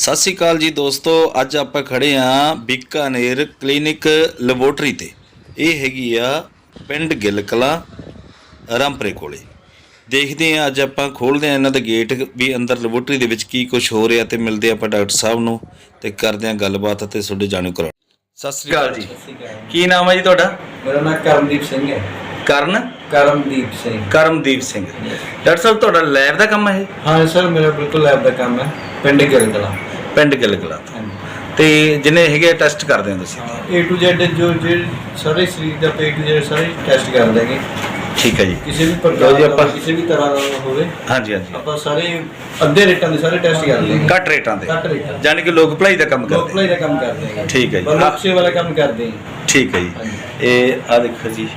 ਸਤਿ ਸ਼੍ਰੀ ਅਕਾਲ ਜੀ ਦੋਸਤੋ ਅੱਜ ਆਪਾਂ ਖੜੇ ਆਂ ਬੀਕਾਨੇਰ ਕਲੀਨਿਕ ਲੈਬੋਰਟਰੀ ਤੇ। ਇਹ ਹੈਗੀ ਆ ਪਿੰਡ ਗਿਲਕਲਾ ਰਾਮਪਰੇ ਕੋਲੇ। ਦੇਖਦੇ ਆਂ ਅੱਜ ਆਪਾਂ ਖੋਲਦੇ ਆਂ ਇਹਨਾਂ ਦਾ ਗੇਟ ਵੀ ਅੰਦਰ ਲੈਬੋਰਟਰੀ ਦੇ ਵਿੱਚ ਕੀ ਕੁਝ ਹੋ ਰਿਹਾ ਤੇ ਮਿਲਦੇ ਆਪਾਂ ਡਾਕਟਰ ਸਾਹਿਬ ਨੂੰ ਤੇ ਕਰਦੇ ਆਂ ਗੱਲਬਾਤ ਤੇ ਤੁਹਾਡੇ ਜਾਣੂ ਕਰਾ ਸਤਿ ਸ਼੍ਰੀ ਅਕਾਲ ਜੀ। ਕੀ ਨਾਮ ਹੈ ਜੀ ਤੁਹਾਡਾ? ਮੇਰਾ ਨਾਮ ਕਰਮਦੀਪ ਸਿੰਘ ਹੈ। ਕਰਨ? ਕਰਮਦੀਪ ਸਿੰਘ। ਕਰਮਦੀਪ ਸਿੰਘ। ਡਾਕਟਰ ਸਾਹਿਬ ਤੁਹਾਡਾ ਲੈਬ ਦਾ ਕੰਮ ਹੈ ਇਹ? ਹਾਂ ਸਰ ਮੇਰਾ ਬਿਲਕੁਲ ਲੈਬ ਦਾ ਕੰਮ ਹੈ ਪਿੰਡ ਗਿਲਗਲਾ ਪਿੰਡ ਗਿਲਕਲਾ ਤੇ। ਜਿੰਨੇ ਹੈਗੇ ਟੈਸਟ ਕਰਦੇ ਹੋ ਤੁਸੀਂ। A to Z ਜੋ ਜੇ ਸਾਰੇ ਸਰੀਰ ਦਾ A to Z ਸਾਰੇ ਟੈਸਟ ਕਰ ਦੇਗੇ ਠੀਕ ਹੈ ਜੀ। ਕਿਸੇ ਵੀ ਲਓ ਪ੍ਰਕਾਰ ਜੀ ਦਾ ਆਪਾਂ- ਕਿਸੇ ਵੀ ਤਰ੍ਹਾਂ ਦਾ ਹੋਵੇ ਹਾਂਜੀ ਹਾਂਜੀ। ਆਪਾਂ ਸਾਰੇ ਅੱਧੇ ਰੇਟਾਂ ਦੇ ਸਾਰੇ ਟੈਸਟ ਕਰ ਦੇਗੇ ਘੱਟ ਰੇਟਾਂ ਦੇ। ਘੱਟ ਰੇਟਾਂ। ਯਾਨੀ ਕਿ ਲੋਕ ਭਲਾਈ ਦਾ ਕੰਮ ਲੋਕ ਕਰਦੇ ਭਲਾਈ ਦਾ ਕੰਮ ਕਰਦੇ ਹਾਂ ਠੀਕ ਹੈ ਜੀ। ਬਲਕਸ਼ੇ ਵਾਲਾ ਕੰਮ ਕਰਦੇ ਹਾਂ ਠੀਕ ਹੈ ਜੀ। ਹਾਂਜੀ। ਇਹ ਆ ਦੇਖੋ ਜੀ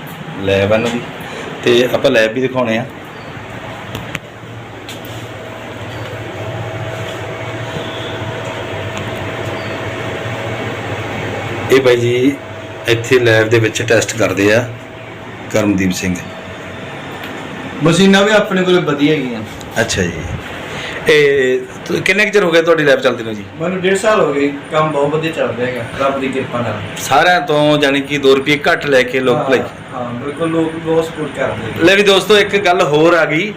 ਲੈਬ ਇਹਨਾਂ ਦੀ। ਤੇ ਆਪਾਂ ਲੈਬ ਵੀ ਦਿਖਾਉਣੇ ਆ। ਇਹ ਬਾਈ ਜੀ ਇੱਥੇ ਲੈਬ ਦੇ ਵਿੱਚ ਟੈਸਟ ਕਰਦੇ ਆ ਕਰਮਦੀਪ ਸਿੰਘ। ਮਸ਼ੀਨਾਂ ਵੀ ਆਪਣੇ ਕੋਲ ਵਧੀਆ ਹੈਗੀਆਂ। ਅੱਛਾ ਜੀ। ਇਹ ਤੁ- ਕਿੰਨੇ ਕੁ ਚਿਰ ਹੋ ਗਿਆ ਤੁਹਾਡੀ ਲੈਬ ਚੱਲਦੀ ਨੂੰ ਜੀ? ਮੈਨੂੰ 1.5 ਸਾਲ ਹੋ ਗਏ ਕੰਮ ਬਹੁਤ ਵਧੀਆ ਚੱਲ ਰਿਹਾ ਹੈਗਾ ਰੱਬ ਦੀ ਕਿਰਪਾ ਨਾਲ। ਸਾਰਿਆਂ ਤੋਂ ਯਾਨੀ ਕਿ 2 ਰੁਪਏ ਘੱਟ ਲੈ ਕੇ ਲੋਕ ਭਲਾਈ। ਹਾਂ ਬਿਲਕੁਲ ਲੋਕ ਬਹੁਤ ਸਪੋਰਟ ਕਰਦੇ। ਲੈ ਵੀ ਦੋਸਤੋ ਇੱਕ ਗੱਲ ਹੋਰ ਆ ਗਈ।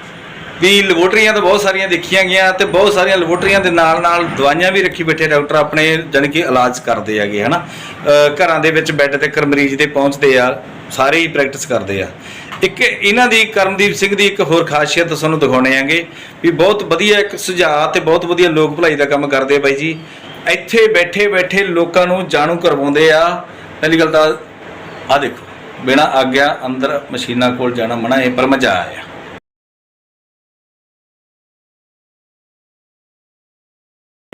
ਵੀ ਲੈਬੋਰਟਰੀਆਂ ਤਾਂ ਬਹੁਤ ਸਾਰੀਆਂ ਦੇਖੀਆਂ ਗਈਆਂ ਤੇ ਬਹੁਤ ਸਾਰੀਆਂ ਲੈਬੋਰਟਰੀਆਂ ਦੇ ਨਾਲ ਨਾਲ ਦਵਾਈਆਂ ਵੀ ਰੱਖੀ ਬੈਠੇ ਡਾਕਟਰ ਆਪਣੇ ਜਾਣੀ ਕਿ ਇਲਾਜ ਕਰਦੇ ਹੈਗੇ, ਹਨਾ? ਅਹ ਘਰਾਂ ਦੇ ਵਿੱਚ ਬੈੱਡ ਤੇ ਕਰ ਮਰੀਜ਼ ਦੇ ਪਹੁੰਚਦੇ ਆ, ਸਾਰੇ ਹੀ ਪ੍ਰੈਕਟਿਸ ਕਰਦੇ ਆ। ਇੱਕ ਇਹਨਾਂ ਦੀ ਕਰਮਦੀਪ ਸਿੰਘ ਦੀ ਇੱਕ ਹੋਰ ਖਾਸੀਅਤ ਤੁਹਾਨੂੰ ਦਿਖਾਉਣੇ ਆਂਗੇ ਵੀ ਬਹੁਤ ਵਧੀਆ ਇੱਕ ਸੁਝਾਅ ਤੇ ਬਹੁਤ ਵਧੀਆ ਲੋਕ ਭਲਾਈ ਦਾ ਕੰਮ ਕਰਦੇ ਆ ਬਾਈ ਜੀ। ਇੱਥੇ ਬੈਠੇ ਬੈਠੇ ਲੋਕਾਂ ਨੂੰ ਜਾਣੂ ਕਰਵਾਉਂਦੇ ਆ। ਪਹਿਲੀ ਗੱਲ ਤਾਂ ਆ ਦੇਖੋ, ਬਿਨਾ ਆਗਿਆ ਅੰਦਰ ਮਸ਼ੀਨਾਂ ਕੋਲ ਜਾਣਾ ਮਨਾ ਹੈ, ਪਰ ਮਜ਼ਾ ਆਇਆ।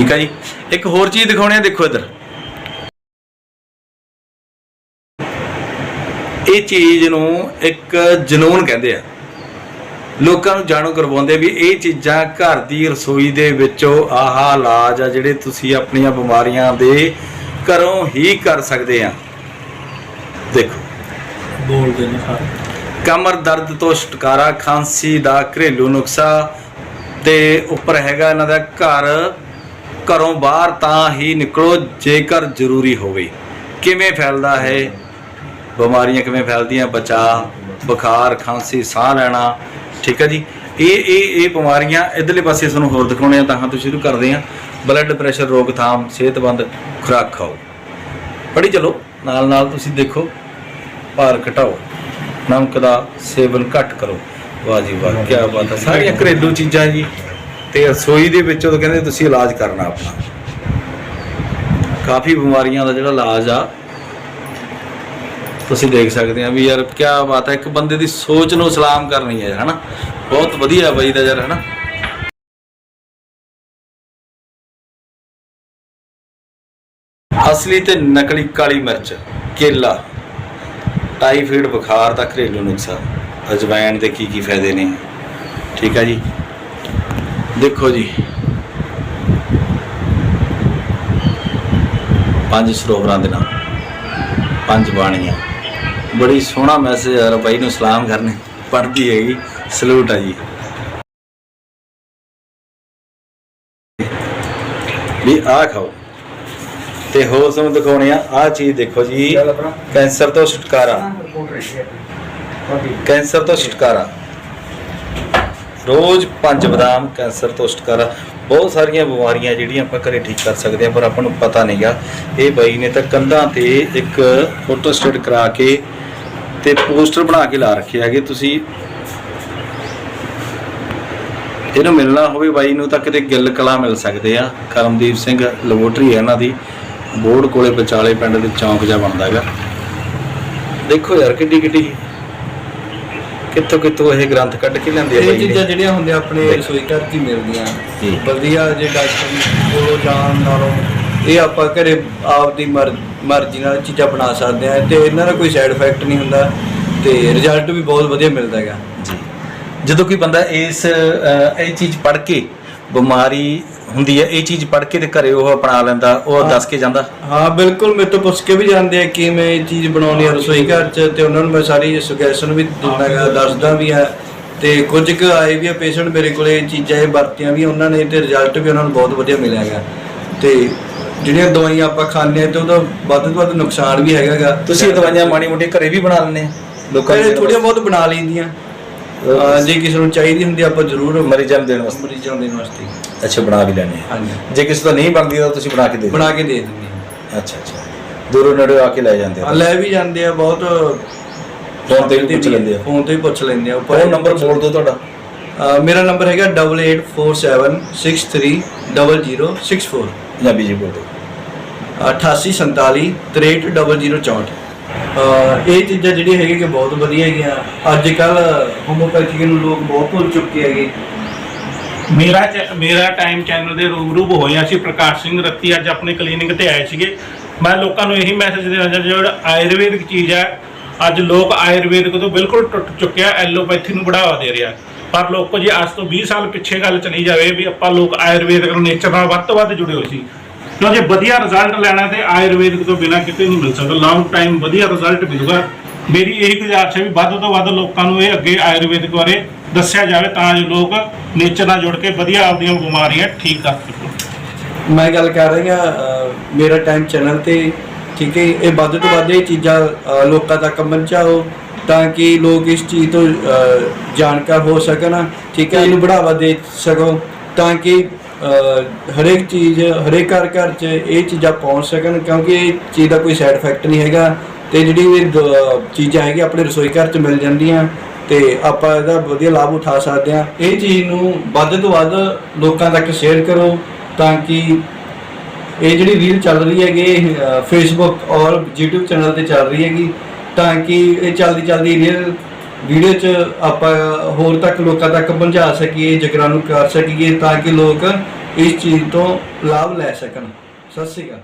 ਠੀਕ ਹੈ ਜੀ। ਇੱਕ ਹੋਰ ਚੀਜ਼ ਦਿਖਾਉਣੀ ਆ ਦੇਖੋ ਇੱਧਰ। ਇਹ ਚੀਜ਼ ਨੂੰ ਇੱਕ ਜਨੂਨ ਕਹਿੰਦੇ ਆ। ਲੋਕਾਂ ਨੂੰ ਜਾਣੂ ਕਰਵਾਉਂਦੇ ਵੀ ਇਹ ਚੀਜ਼ਾਂ ਘਰ ਦੀ ਰਸੋਈ ਦੇ ਵਿੱਚੋਂ ਆਹ ਇਲਾਜ ਆ ਜਿਹੜੇ ਤੁਸੀਂ ਆਪਣੀਆਂ ਬਿਮਾਰੀਆਂ ਦੇ ਘਰੋਂ ਹੀ ਕਰ ਸਕਦੇ ਆ। ਦੇਖੋ। ਬੋਲਦੇ ਨੇ ਸਾਰੇ। ਕਮਰ ਦਰਦ ਤੋਂ ਛੁਟਕਾਰਾ ਖਾਂਸੀ ਦਾ ਘਰੇਲੂ ਨੁਕਸਾ ਤੇ ਉੱਪਰ ਹੈਗਾ ਇਹਨਾਂ ਦਾ ਘਰ ਘਰੋਂ ਬਾਹਰ ਤਾਂ ਹੀ ਨਿਕਲੋ, ਜੇਕਰ ਜ਼ਰੂਰੀ ਹੋਵੇ। ਕਿਵੇਂ ਫੈਲਦਾ ਹੈ? ਬਿਮਾਰੀਆਂ ਕਿਵੇਂ ਫੈਲਦੀਆਂ? ਬਚਾ, ਬੁਖਾਰ, ਖਾਂਸੀ, ਸਾਹ ਲੈਣਾ, ਠੀਕ ਹੈ ਜੀ? ਇਹ ਇਹ ਇਹ ਬਿਮਾਰੀਆਂ ਇਧਰਲੇ ਪਾਸੇ ਤੁਹਾਨੂੰ ਹੋਰ ਦਿਖਾਉਣੇ ਆ, ਤਾਂ ਹਾਂ ਤੋਂ ਸ਼ੁਰੂ ਕਰਦੇ ਆ। ਬਲੱਡ ਪ੍ਰੈਸ਼ਰ, ਰੋਕਥਾਮ, ਸਿਹਤਮੰਦ ਖੁਰਾਕ ਖਾਓ। ਪੜੀ ਚਲੋ ਨਾਲ ਨਾਲ ਤੁਸੀਂ ਦੇਖੋ, ਭਾਰ ਘਟਾਓ। ਨਮਕ ਦਾ ਸੇਵਨ ਘੱਟ ਕਰੋ। ਵਾਹ ਜੀ ਵਾਹ ਕੀ ਬਾਤ ਹੈ। ਸਾਰੀਆਂ ਘਰੇਲੂ ਚੀਜ਼ਾਂ ਜੀ। ਤੇ ਰਸੋਈ ਦੇ ਵਿੱਚ ਤਾਂ ਕਹਿੰਦੇ ਤੁਸੀਂ ਇਲਾਜ ਕਰਨਾ ਆਪਣਾ। ਕਾਫੀ ਬਿਮਾਰੀਆਂ ਦਾ ਜਿਹੜਾ ਇਲਾਜ ਆ, ਤੁਸੀਂ ਦੇਖ ਸਕਦੇ ਆ ਵੀ ਯਾਰ ਕੀ ਬਾਤ ਹੈ ਇੱਕ ਬੰਦੇ ਦੀ ਸੋਚ ਨੂੰ ਸਲਾਮ ਕਰਨੀ ਹੈ, ਹਨਾ? ਬਹੁਤ ਵਧੀਆ ਬਾਈ ਦਾ ਯਾਰ, ਹਨਾ? ਅਸਲੀ ਤੇ ਨਕਲੀ ਕਾਲੀ ਮਿਰਚ, ਕੇਲਾ ਟਾਈਫਾਇਡ ਬੁਖਾਰ ਦਾ ਘਰੇਲੂ ਨੁਕਸਾ ਅਜਵਾਇਣ ਦੇ ਕੀ ਕੀ ਫਾਇਦੇ ਨੇ, ਠੀਕ ਆ ਜੀ? ਦੇਖੋ ਜੀ। ਪੰਜ ਸਰੋਵਰਾਂ ਦੇ ਨਾਮ ਪੰਜ ਬਾਣੀਆਂ। ਬੜੀ ਸੋਹਣਾ ਮੈਸੇਜ ਆ ਬਾਈ ਨੂੰ ਸਲਾਮ ਕਰਨੇ। ਪੜਦੀ ਹੈਗੀ ਸਲੂਟ ਆ ਜੀ। ਵੀ ਆ ਖਾਓ। ਤੇ ਹੋਰ ਤੁਹਾਨੂੰ ਦਿਖਾਉਣੇ ਆ ਆ ਚੀਜ਼ ਦੇਖੋ ਜੀ। ਕੈਂਸਰ ਤੋਂ ਛੁਟਕਾਰਾ। ਕੈਂਸਰ ਤੋਂ ਛੁਟਕਾਰਾ। ਰੋਜ਼ ਪੰਜ ਬਦਾਮ, ਕੈਂਸਰ ਤੋਂ ਛੁਟਕਾਰਾ ਬਹੁਤ ਸਾਰੀਆਂ ਬਿਮਾਰੀਆਂ ਜਿਹੜੀਆਂ ਆਪਾਂ ਘਰੇ ਠੀਕ ਕਰ ਸਕਦੇ ਆ ਪਰ ਆਪਾਂ ਨੂੰ ਪਤਾ ਨਹੀਂਗਾ। ਇਹ ਬਾਈ ਨੇ ਤਾਂ ਕੰਧਾਂ ਤੇ ਇੱਕ ਫੋਟੋ ਸਟੇਟ ਕਰਾ ਕੇ ਤੇ ਪੋਸਟਰ ਬਣਾ ਕੇ ਲਾ ਰੱਖੇ ਹੈਗੇ। ਤੁਸੀਂ ਇਹਨੂੰ ਮਿਲਣਾ ਹੋਵੇ ਬਾਈ ਨੂੰ ਤਾਂ ਕਿਤੇ ਗਿੱਲ ਕਲਾ ਮਿਲ ਸਕਦੇ ਆ। ਕਰਮਦੀਪ ਸਿੰਘ ਲੈਬੋਰਟਰੀ ਹੈ ਇਹਨਾਂ ਦੀ। ਬੋਰਡ ਕੋਲੇ ਵਿਚਾਲੇ ਪਿੰਡ ਦੇ ਚੌਂਕ ਜਾ ਬਣਦਾ ਹੈਗਾ। ਦੇਖੋ ਯਾਰ ਕਿੱਡੀ ਕਿੱਡੀ ਕਿੱਥੋਂ ਕਿੱਥੋਂ ਇਹ ਗ੍ਰੰਥ ਕੱਢ ਕੇ ਲਿਆਂਦੇ ਆ ਇਹ ਬਾਈ ਨੇ। ਚੀਜ਼ਾਂ ਜਿਹੜੀਆਂ ਹੁੰਦੀਆਂ ਆਪਣੇ। ਰਸੋਈ ਘਰ ਹੀ ਮਿਲਦੀਆਂ ਜੀ। ਵਧੀਆ ਜੇ ਡਾਕਟਰ ਕੋਲੋਂ ਜਾਣ ਨਾਲੋਂ ਇਹ ਆਪਾਂ ਘਰੇ ਆਪਦੀ ਮਰ- ਮਰਜ਼ੀ ਨਾਲ ਚੀਜ਼ਾਂ ਬਣਾ ਸਕਦੇ ਆ ਤੇ ਇਹਨਾਂ ਦਾ ਕੋਈ ਸਾਈਡ ਇਫੈਕਟ ਨਹੀਂ ਹੁੰਦਾ ਤੇ ਰਿਜ਼ਲਟ ਵੀ ਬਹੁਤ ਵਧੀਆ ਮਿਲਦਾ ਹੈਗਾ ਜੀ ਜਦੋਂ ਕੋਈ ਬੰਦਾ ਇਸ ਇਹ ਚੀਜ਼ ਪੜ੍ਹ ਕੇ ਬਿਮਾਰੀ ਹੁੰਦੀ ਹੈ ਇਹ ਚੀਜ਼ ਪੜ੍ਹ ਕੇ ਤੇ ਘਰੇ ਉਹ ਅਪਣਾ ਲੈਂਦਾ ਉਹ ਦੱਸ ਕੇ ਜਾਂਦਾ? ਹਾਂ ਬਿਲਕੁਲ ਮੇਰੇ ਤੋਂ ਪੁੱਛ ਕੇ ਵੀ ਜਾਂਦੇ ਆ ਕਿ ਮੈਂ ਇਹ ਚੀਜ਼ ਬਣਾਉਣੀ ਆ ਰਸੋਈ ਘਰ 'ਚ ਤੇ ਉਹਨਾਂ ਨੂੰ ਮੈਂ ਸਾਰੀ ਸੁਜੈਸ਼ਨ ਵੀ ਦਿੰਦਾ ਗਾ ਦੱਸਦਾ ਵੀ ਹੈ ਤੇ ਕੁਝ ਕੁ ਆਏ ਵੀ ਆ ਪੇਸ਼ੈਂਟ ਮੇਰੇ ਕੋਲੇ ਇਹ ਚੀਜ਼ਾਂ ਇਹ ਵਰਤੀਆਂ ਵੀ ਉਹਨਾਂ ਨੇ ਤੇ ਰਿਜ਼ਲਟ ਵੀ ਉਹਨਾਂ ਨੂੰ ਬਹੁਤ ਵਧੀਆ ਮਿਲਿਆ ਗਾ। ਤੇ ਜਿਹੜੀਆਂ ਦਵਾਈਆਂ ਆਪਾਂ ਖਾਂਦੇ ਆ ਤੇ ਉਹਦਾ ਵੱਧ ਤੋਂ ਵੱਧ ਨੁਕਸਾਨ ਵੀ ਹੈਗਾਗਾ ਤੁਸੀਂ ਇਹ ਦਵਾਈਆਂ ਮਾੜੀ ਮੋਟੀ ਘਰੇ ਵੀ ਬਣਾ ਲੈਂਦੇ ਆ? ਲੋਕਾਂ ਦੇ ਥੋੜੀਆਂ ਬਹੁਤ ਬਣਾ ਲਈਦੀਆਂ ਅਹ ਜੇ ਕਿਸੇ ਨੂੰ ਚਾਹੀਦੀ ਹੁੰਦੀ ਆਪਾਂ ਜ਼ਰੂਰ ਮਰੀਜ਼ਾਂ ਨੂੰ ਦੇਣ ਵਾਸਤੇ। ਮਰੀਜ਼ਾਂ ਦੇ ਵਾਸਤੇ। ਅੱਛਾ ਬਣਾ ਵੀ ਲੈਣੇ ਆ। ਹਾਂਜੀ। ਜੇ ਕਿਸੇ ਤੋਂ ਨਹੀਂ ਬਣਦੀ ਤਾਂ ਤੁਸੀਂ ਬਣਾ ਕੇ ਦੇ ਬਣਾ ਕੇ ਦੇ ਦਿੰਦੇ ਹਾਂ ਅੱਛਾ ਅੱਛਾ। ਦੂਰੋਂ ਨੇੜੇ ਆ ਕੇ ਲੈ ਜਾਂਦੇ ਹਾਂ, ਆ। ਲੈ ਵੀ ਜਾਂਦੇ ਆ ਬਹੁਤ ਫੋਨ ਤੇ ਵੀ ਪੁੱਛ ਲੈਂਦੇ ਆ। ਫੋਨ ਤੇ ਵੀ ਪੁੱਛ ਲੈਂਦੇ ਆ। ਫੋਨ ਨੰਬਰ ਬੋਲ ਦਿਓ ਤੁਹਾਡਾ। ਅਹ ਮੇਰਾ ਨੰਬਰ ਹੈਗਾ 8847630064 ਪੰਜਾਬੀ ਜੀ ਬੋਲ ਦਿਓ। 8847 630064 ਅਹ ਇਹ ਚੀਜ਼ਾਂ ਜਿਹੜੀਆਂ ਹੈਗੀਆਂ ਕਿ ਬਹੁਤ ਵਧੀਆ ਹੈਗੀਆਂ। ਅੱਜ ਕੱਲ ਹੋਮੋਪੈਥੀ ਨੂੰ ਲੋਕ ਬਹੁਤ ਭੁੱਲ ਚੁੱਕੇ ਹੈਗੇ। ਮੇਰਾ ਚੈ- ਮੇਰਾ ਟਾਈਮ ਚੈਨਲ ਦੇ ਰੂਬਰੂ ਹੋਇਆ ਸੀ ਪ੍ਰਕਾਸ਼ ਸਿੰਘ ਰੱਤੀ ਅੱਜ ਆਪਣੇ ਕਲੀਨਿਕ ਤੇ ਆਏ ਸੀਗੇ। ਮੈਂ ਲੋਕਾਂ ਨੂੰ ਇਹੀ ਮੈਸੇਜ ਦੇਣਾ ਚਾਹੁੰਦਾ ਜਿਹੜਾ ਆਯੁਰਵੈਦਿਕ ਚੀਜ਼ ਹੈ। ਅੱਜ ਲੋਕ ਆਯੁਰਵੈਦਿਕ ਤੋਂ ਬਿਲਕੁਲ ਟੁੱਟ ਚੁੱਕਿਆ ਐਲੋਪੈਥੀ ਨੂੰ ਬੜਾਵਾ ਦੇ ਰਿਹਾ। ਪਰ ਲੋਕੋ ਜੀ, ਅੱਜ ਤੋਂ 20 ਸਾਲ ਪਿੱਛੇ ਗੱਲ ਚਲੀ ਜਾਵੇ ਵੀ ਆਪਾਂ ਲੋਕ ਆਯੁਰਵੈਦਿਕ ਨੇਚਰ ਨਾਲ ਵੱਧ ਤੋਂ ਵੱਧ ਜੁੜੇ ਹੋਏ ਸੀ। ਕਿਉਂ ਜੇ ਵਧੀਆ ਰਿਜ਼ਲਟ ਲੈਣਾ ਤੇ ਆਯੁਰਵੈਦਿਕ ਤੋਂ ਬਿਨਾ ਕਿਤੇ ਨਹੀਂ ਮਿਲ ਸਕਦਾ। ਲੌਂਗ ਟਾਈਮ ਵਧੀਆ ਰਿਜ਼ਲਟ ਮਿਲੂਗਾ। ਮੇਰੀ ਇਹੀ ਗੁਜ਼ਾਰਿਸ਼ ਹੈ ਵੀ ਵੱਧ ਤੋਂ ਵੱਧ ਲੋਕਾਂ ਨੂੰ ਇਹ ਅੱਗੇ ਆਯੁਰਵੈਦਿਕ ਬਾਰੇ ਦੱਸਿਆ ਜਾਵੇ ਤਾਂ ਜੋ ਲੋਕ ਨੇਚਰ ਨਾਲ ਜੁੜ ਕੇ ਵਧੀਆ ਆਪਣੀਆਂ ਬਿਮਾਰੀਆਂ ਠੀਕ ਕਰ ਸਕਣ। ਮੈਂ ਗੱਲ ਕਰ ਰਹੀ ਹਾਂ ਮੇਰਾ ਟਾਈਮ ਚੈਨਲ ਤੇ ਠੀਕ ਹੈ ਇਹ ਵੱਧ ਤੋਂ ਵੱਧ ਇਹ ਚੀਜ਼ਾਂ ਲੋਕਾਂ ਤੱਕ ਪਹੁੰਚਾਓ ਤਾਂ ਕਿ ਲੋਕ ਇਸ ਚੀਜ਼ ਤੋਂ ਜਾਣਕਾਰ ਹੋ ਸਕਣ ਠੀਕ ਹੈ ਇਹਨੂੰ ਬੜਾਵਾ ਦੇ ਸਕੋ ਤਾਂ ਕਿ ਹਰੇਕ ਚੀਜ਼, ਹਰੇਕ ਘਰ ਘਰ 'ਚ ਇਹ ਚੀਜ਼ਾਂ ਪਹੁੰਚ ਸਕਣ, ਕਿਉਂਕਿ ਇਹ ਚੀਜ਼ ਦਾ ਕੋਈ ਸਾਈਡ ਇਫੈਕਟ ਨਹੀਂ ਹੈਗਾ ਤੇ ਜਿਹੜੀ ਇਹ ਦ- ਚੀਜ਼ਾਂ ਹੈਗੀਆਂ ਆਪਣੇ ਰਸੋਈ ਘਰ 'ਚ ਮਿਲ ਜਾਂਦੀਆਂ ਤੇ ਆਪਾਂ ਇਹਦਾ ਵਧੀਆ ਲਾਭ ਉਠਾ ਸਕਦੇ ਹਾਂ। ਇਹ ਚੀਜ਼ ਨੂੰ ਵੱਧ ਤੋਂ ਵੱਧ ਲੋਕਾਂ ਤੱਕ ਸ਼ੇਅਰ ਕਰੋ ਤਾਂ ਕਿ ਇਹ ਜਿਹੜੀ ਰੀਲ ਚੱਲ ਰਹੀ ਹੈਗੀ ਫੇਸਬੁੱਕ ਔਰ YouTube ਚੈਨਲ ਤੇ ਚੱਲ ਰਹੀ ਹੈਗੀ, ਤਾਂ ਕਿ ਇਹ ਚੱਲਦੀ ਚੱਲਦੀ ਰੀਲ ਵੀਡੀਓ ਚ ਆਪਾਂ ਹੋਰ ਤੱਕ ਲੋਕਾਂ ਤੱਕ ਪਹੁੰਚਾ ਸਕੀਏ, ਜਗਰਾਨੂੰ ਕਰ ਸਕੀਏ ਤਾਂ ਕਿ ਲੋਕ ਇਸ ਚੀਜ਼ ਤੋਂ ਲਾਭ ਲੈ ਸਕਣ। ਸਤਿ ਸ਼੍ਰੀ ਅਕਾਲ।